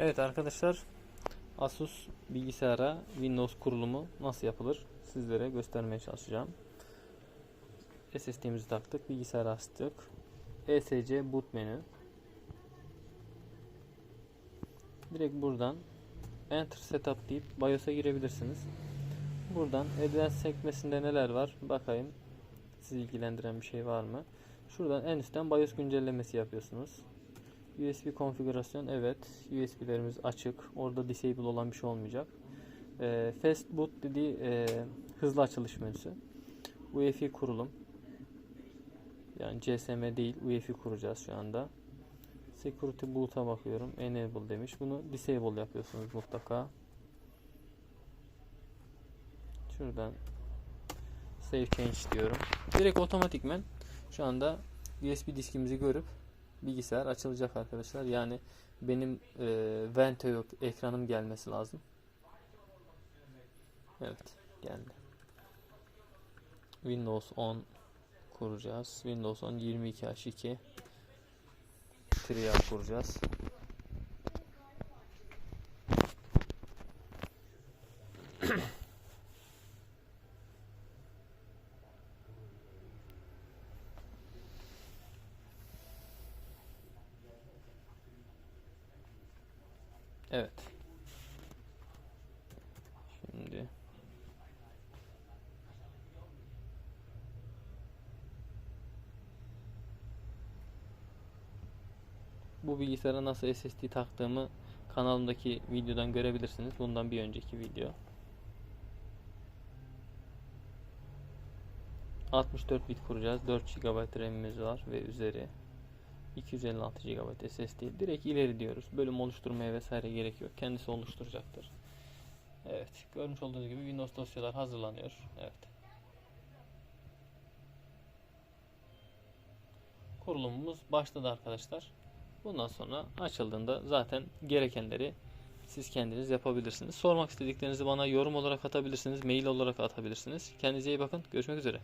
Evet arkadaşlar Asus bilgisayara Windows kurulumu nasıl yapılır sizlere göstermeye çalışacağım. SSD'mizi taktık, bilgisayara astık. ESC boot menü. Direkt buradan Enter Setup deyip BIOS'a girebilirsiniz. Buradan Advanced sekmesinde neler var bakayım. Sizi ilgilendiren bir şey var mı? Şuradan en üstten BIOS güncellemesi yapıyorsunuz. USB konfigürasyon evet. USB'lerimiz açık. Orada disable olan bir şey olmayacak. Ee, fast boot dediği e, hızlı açılış menüsü. UEFI kurulum. Yani CSM değil UEFI kuracağız şu anda. Security boot'a bakıyorum. Enable demiş. Bunu disable yapıyorsunuz mutlaka. Şuradan save change diyorum. Direkt otomatikmen şu anda USB diskimizi görüp bilgisayar açılacak arkadaşlar. Yani benim e, Vento yok ekranım gelmesi lazım. Evet geldi. Windows 10 kuracağız. Windows 10 22H2 Trial kuracağız. Evet. Şimdi bu bilgisayara nasıl SSD taktığımı kanalımdaki videodan görebilirsiniz. Bundan bir önceki video. 64 bit kuracağız. 4 GB RAM'imiz var ve üzeri 256 GB SSD. Direkt ileri diyoruz. Bölüm oluşturmaya vesaire gerek yok. Kendisi oluşturacaktır. Evet. Görmüş olduğunuz gibi Windows dosyalar hazırlanıyor. Evet. Kurulumumuz başladı arkadaşlar. Bundan sonra açıldığında zaten gerekenleri siz kendiniz yapabilirsiniz. Sormak istediklerinizi bana yorum olarak atabilirsiniz, mail olarak atabilirsiniz. Kendinize iyi bakın. Görüşmek üzere.